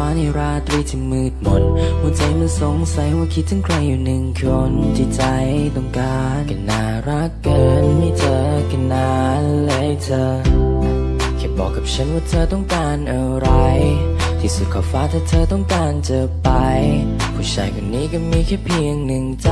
้าในราตรีที่มืดมน หัวใจมันสงสัยว่าคิดถึงใครอยู่หนึ่งคนที่ใจต้องการก็น่ารักเกินไม่เจอกันนานเลยเธอ แค่บอกกับฉันว่าเธอต้องการอะไร ที่สุดขอบฟ้าถ้าเธอต้องการจะไปผู้ชายคนนี้ก็มีแค่เพียงหนึ่งใจ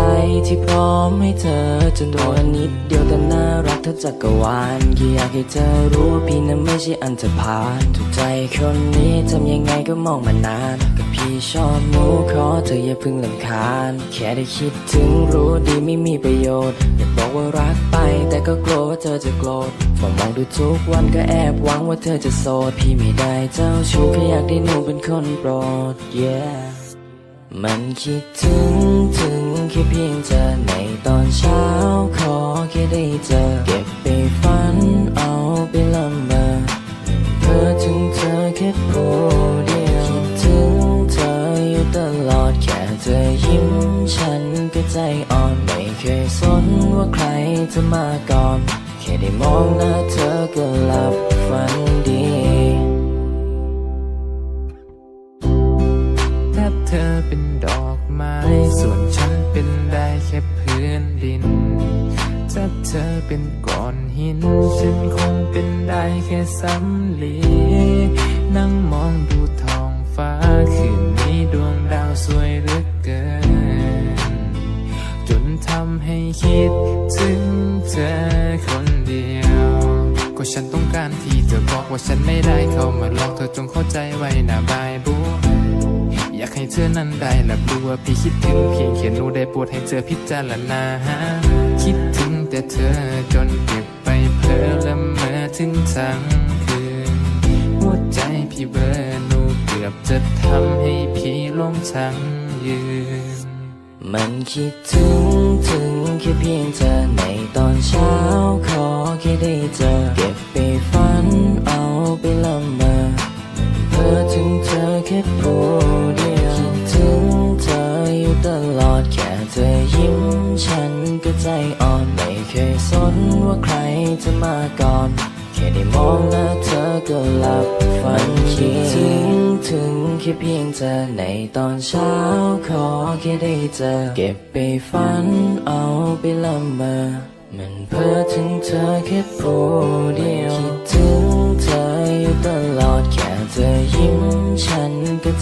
ที่พร้อมให้เธอจนตัวนิดเดียวแต่น่ารักเท่าจักรวาลแค่อยากให้เธอรู้ว่าพี่นั้นไม่ใช่อันธพาลถูกใจคนนี้ทำยังไงก็มองมานานก็พี่ชอบมูขอเธออย่าพิ่งลำคาญ แค่ได้คิดถึงรู้ดีไม่มีประโยชน์อยากบอกว่ารักไป แต่ก็กลัวว่าเธอจะโกรธพอมองดูทุกวันก็แอบหวังว่าเธอจะโสดพี่ไม่ได้เจ้าชู้แค่อยากได้หนูเป็นคนโปรด yeah มันคิดถึงถึงแค่เพียงเธอในตอนเช้าขอแค่ได้เจอ เก็บไปฝันเอาไปละเมอเพ้อถึงเธอแค่ผู้เดียวคิดถึงเธออยู่ตลอดแค่เธอยิ้มฉันก็ใจอ่อนไม่เคยสนว่าใครจะมาก่อน แค่ได้มองหน้าเธอก็หลับ ถ้าเธอเป็นดอกไม้ ส่วนฉันเป็นได้แค่พื้นดินถ้าเธอเป็นก้อนหิน ฉันคงเป็นได้แค่สำลีนั่งมองดูท้องฟ้า คืนนี้ดวงดาวสวยเหลือเกิน จนทำให้คิดถึงเธอคนเดียว ก็ฉันต้องการที่จะบอกว่าฉันไม่ได้เข้ามาหลอกเธอจงเข้าใจไว้นะบายบัว อยากให้เธอนั้นได้รับรู้ว่าพี่คิดถึงเพียงแค่หนูได้โปรดให้เธอพิจารณา คิดถึงแต่เธอจนเก็บไปเพ้อละเมอถึงทั้งคืน หัวใจพี่เบอร์หนูเกือบจะทำให้พี่ล้มทั้งยืน มันคิดถึงถึงแค่เพียงเธอในตอนเช้าขอแค่ได้เจอ ค่ผู้เดียวคิดถึงเธออยู่ตลอดแค่เธอยิ้มฉันก็ใจอ่อนไม่เคยสนว่าใครจะมาก่อน แค่ได้มองหน้าเธอก็หลับฝันคิดถึงถึงแค่เพียงเธอในตอนเช้าขอแค่ได้เจอเก็บไปฝันเอาไปละเมอมันเพ้อถึงเธอแค่ผู้เดียวคิดถึง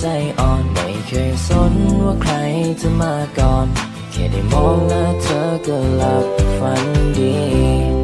ใจอ่อนไม่เคยสนว่าใครจะมาก่อน แค่ได้มองหน้าเธอก็หลับฝันดี